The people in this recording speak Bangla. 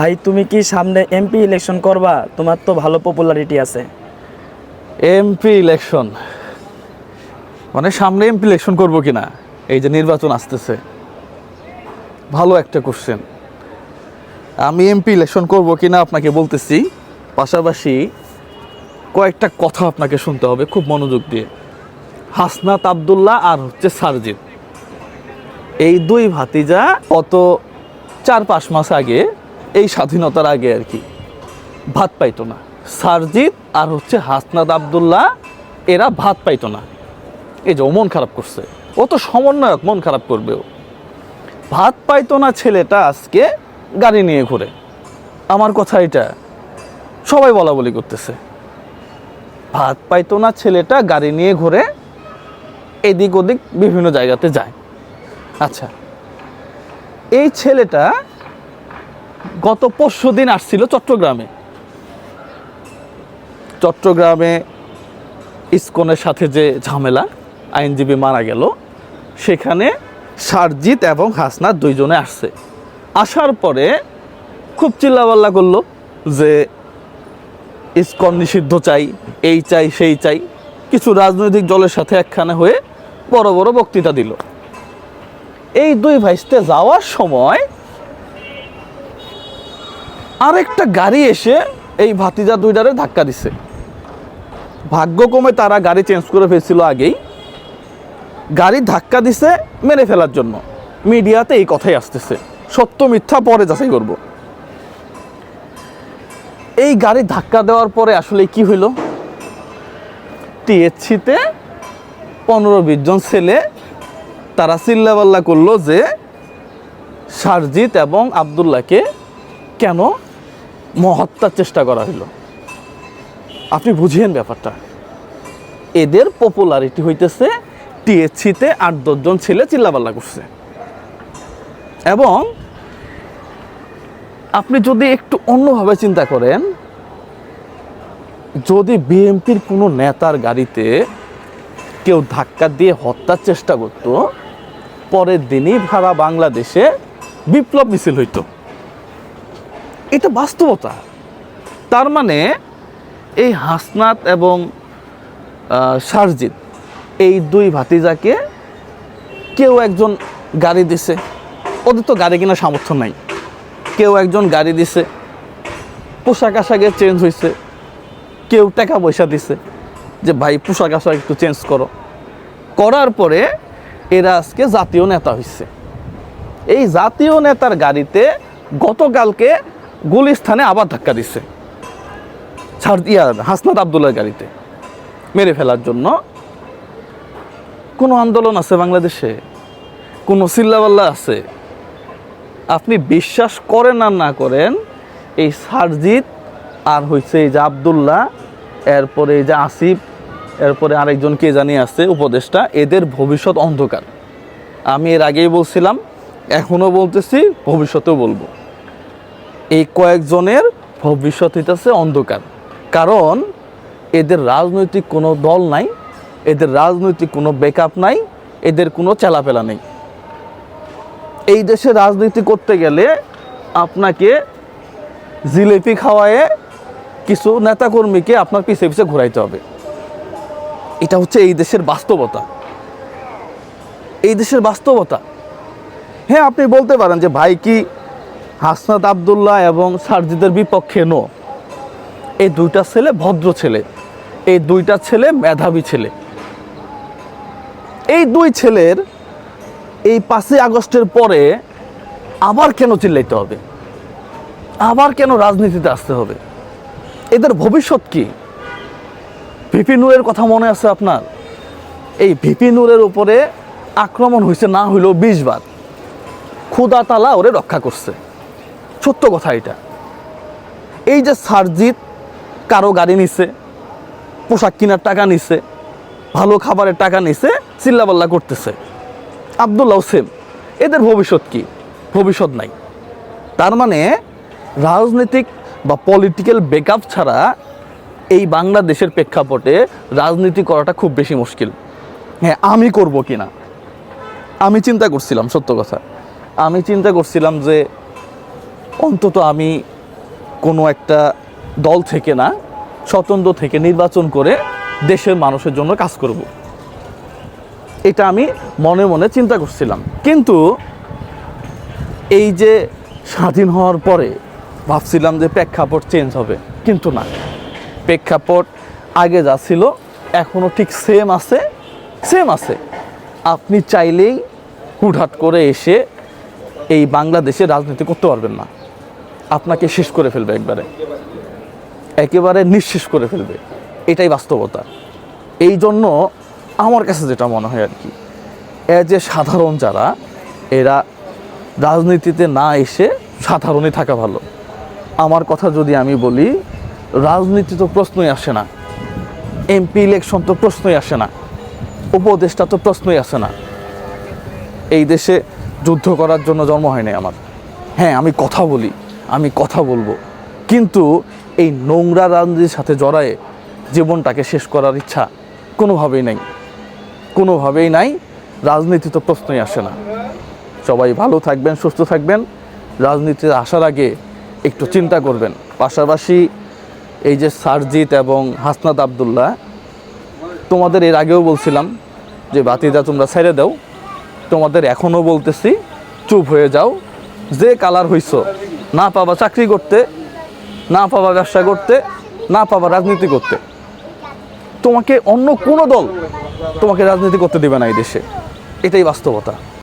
ভাই, তুমি কি সামনে এমপি ইলেকশন করবা? তোমার তো ভালো পপুলারিটি আছে। এমপি ইলেকশন মানে সামনে এমপি ইলেকশন করব কিনা? এই যে নির্বাচন আসতেছে। ভালো একটা কোশ্চেন আমি এমপি ইলেকশন করব কিনা আপনাকে বলতেছি, পাশাপাশি কয়েকটা কথা আপনাকে শুনতে হবে খুব মনোযোগ দিয়ে। হাসনাত আবদুল্লাহ আর হচ্ছে সারজিৎ। এই দুই ভাতিজা কত চার পাঁচ মাস আগে এই স্বাধীনতার আগে আর কি। ভাত পাইতো না। সারজিৎ আর হচ্ছে হাসনাত আবদুল্লাহ, এরা ভাত পাইতো না। এই যে ও মন খারাপ করছে। ও তো সমন্বয়ক, মন খারাপ করবে ও। ভাত পাইতো না ছেলেটা আজকে গাড়ি নিয়ে ঘুরে। আমার কথা এটা সবাই বলা বলি করতেছে। ভাত পাইতো না ছেলেটা গাড়ি নিয়ে ঘুরে এদিক ওদিক বিভিন্ন জায়গাতে যায়। আচ্ছা এই ছেলেটা গত পরশু দিন আসছিল চট্টগ্রামে। চট্টগ্রামে ইসকনের সাথে যে ঝামেলা, আইনজীবী মারা গেল, সেখানে সারজিৎ এবং হাসনাত দুইজনে আসছে। আসার পরে খুব চিল্লাপাল্লা করল যে, ইসকন নিষিদ্ধ চাই, এই চাই, সেই চাই। কিছু রাজনৈতিক দলের সাথে একখানে হয়ে বড় বড় বক্তৃতা দিল। এই দুই ভাইস্তে যাওয়ার সময় আরেকটা গাড়ি এসে এই ভাতিজা দুইটারে ধাক্কা দিছে। ভাগ্যক্রমে তারা গাড়ি চেঞ্জ করে ফেলছিল আগেই। গাড়ি ধাক্কা দিছে মেরে ফেলার জন্য। মিডিয়াতে এই কথাই আসতেছে। সত্য মিথ্যা পরে যাচাই করব। এই গাড়ি ধাক্কা দেওয়ার পরে আসলে কি হইল? টিএসসিতে পনেরো বিশ জন ছেলে তারা চিল্লাবাল্লা করল যে সারজিৎ এবং আবদুল্লাহকে কেন মহত্যার চেষ্টা করা হলো। আপনি বুঝিয়েন ব্যাপারটা। এদের পপুলারিটি হইতেছে টিএসসিতে আট দশজন ছেলে চিল্লাপাল্লা করছে। এবং আপনি যদি একটু অন্যভাবে চিন্তা করেন, যদি বিএনপির কোনো নেতার গাড়িতে কেউ ধাক্কা দিয়ে হত্যার চেষ্টা করত, পরের দিনই ভাড়া বাংলাদেশে বিপ্লব মিছিল হইতো। এটা বাস্তবতা। তার মানে এই হাসনাত এবং সারজিৎ এই দুই ভাতিজাকে কেউ একজন গাড়ি দিছে। ওদের তো গাড়ি কেনার সামর্থ্য নাই। কেউ একজন গাড়ি দিছে। পোশাক আশাকে চেঞ্জ হয়েছে কেউ টাকা পয়সা দিছে যে, ভাই, পোশাক আশাক একটু চেঞ্জ করো। করার পরে এরা আজকে জাতীয় নেতা হয়েছে এই জাতীয় নেতার গাড়িতে গতকালকে গুলিস্থানে আবার ধাক্কা দিচ্ছে ছাড় ইয়া হাসনাত আবদুল্লার গাড়িতে। মেরে ফেলার জন্য কোনো আন্দোলন আছে বাংলাদেশে? কোনো চিল্লাবাল্লা আছে? আপনি বিশ্বাস করেন আর না করেন, এই সারজিৎ আর হয়েছে এই যে আবদুল্লাহ, এরপরে এই যে আসিফ, এরপরে আরেকজন কে জানি আছে, উপদেষ্টা, এদের ভবিষ্যৎ অন্ধকার। আমি এর আগেই বলছিলাম, এখনও বলতেছি, ভবিষ্যতেও বলব। এই কয়েকজনের ভবিষ্যৎ হইতেছে অন্ধকার। কারণ এদের রাজনৈতিক কোনো দল নাই, এদের রাজনৈতিক কোনো ব্যাকআপ নাই, এদের কোনো চেলাপেলা নেই। এই দেশে রাজনীতি করতে গেলে আপনাকে জিলেপি খাওয়ায়ে কিছু নেতাকর্মীকে আপনার পিছে পিছে ঘুরাইতে হবে। এটা হচ্ছে এই দেশের বাস্তবতা। এই দেশের বাস্তবতা। হ্যাঁ আপনি বলতে পারেন যে ভাই কি হাসনাত আবদুল্লাহ এবং সারজিদের বিপক্ষে নো। এই দুইটা ছেলে ভদ্র ছেলে। এই দুইটা ছেলে মেধাবী ছেলে। এই দুই ছেলের এই পাঁচই আগস্টের পরে আবার কেন চিল্লাইতে হবে? আবার কেন রাজনীতিতে আসতে হবে? এদের ভবিষ্যৎ কি? ভিপি নূরের কথা মনে আছে আপনার? এই ভিপি নূরের উপরে আক্রমণ হয়েছে না হইলেও বিশ বার। খুদা তালা ওরে রক্ষা করছে। সত্য কথা এটা। এই যে সারজিৎ কারও গাড়ি নিছে, পোশাক কেনার টাকা নিছে, ভালো খাবারের টাকা নিছে চিল্লাপাল্লা করতেছে। আবদুল্লাহ সেম এদের ভবিষ্যৎ কি? ভবিষ্যৎ নাই। তার মানে রাজনৈতিক বা পলিটিক্যাল ব্যাকআপ ছাড়া এই বাংলাদেশের প্রেক্ষাপটে রাজনীতি করাটা খুব বেশি মুশকিল। হ্যাঁ আমি করব কি না আমি চিন্তা করছিলাম, সত্য কথা। আমি চিন্তা করছিলাম যে অন্তত আমি কোনো একটা দল থেকে না, স্বতন্ত্র থেকে নির্বাচন করে দেশের মানুষের জন্য কাজ করব। এটা আমি মনে মনে চিন্তা করছিলাম। কিন্তু এই যে স্বাধীন হওয়ার পরে ভাবছিলাম যে প্রেক্ষাপট চেঞ্জ হবে, কিন্তু না। প্রেক্ষাপট আগে যা ছিল এখনও ঠিক সেম আছে সেম আছে। আপনি চাইলেই হুটহাট করে এসে এই বাংলাদেশে রাজনীতি করতে পারবেন না। আপনাকে শেষ করে ফেলবে একবারে। একেবারে নিঃশেষ করে ফেলবে। এটাই বাস্তবতা। এই জন্য আমার কাছে যেটা মনে হয় আর কি এ যে সাধারণ যারা, এরা রাজনীতিতে না এসে সাধারণই থাকা ভালো। আমার কথা যদি আমি বলি, রাজনীতি তো প্রশ্নই আসে না। এমপি ইলেকশন তো প্রশ্নই আসে না। উপদেষ্টা তো প্রশ্নই আসে না। এই দেশে যুদ্ধ করার জন্য জন্ম হয়নি আমার। হ্যাঁ আমি কথা বলি। আমি কথা বলব। কিন্তু এই নোংরা রাজনীতির সাথে জড়ায়ে জীবনটাকে শেষ করার ইচ্ছা কোনোভাবেই নাই। কোনোভাবেই নাই, রাজনীতি তো প্রশ্নই আসে না। সবাই ভালো থাকবেন, সুস্থ থাকবেন রাজনীতিতে আসার আগে একটু চিন্তা করবেন। পাশাপাশি এই যে সারজিৎ এবং হাসনাত আবদুল্লাহ, তোমাদের এর আগেও বলছিলাম যে, বাতিদা তোমরা ছেড়ে দাও। তোমাদের এখনও বলতেছি, চুপ হয়ে যাও। যে কালার হইছ না পাবা চাকরি করতে, না পাবা ব্যবসা করতে, না পাবা রাজনীতি করতে। তোমাকে অন্য কোনো দল তোমাকে রাজনীতি করতে দেবে না এই দেশে। এটাই বাস্তবতা।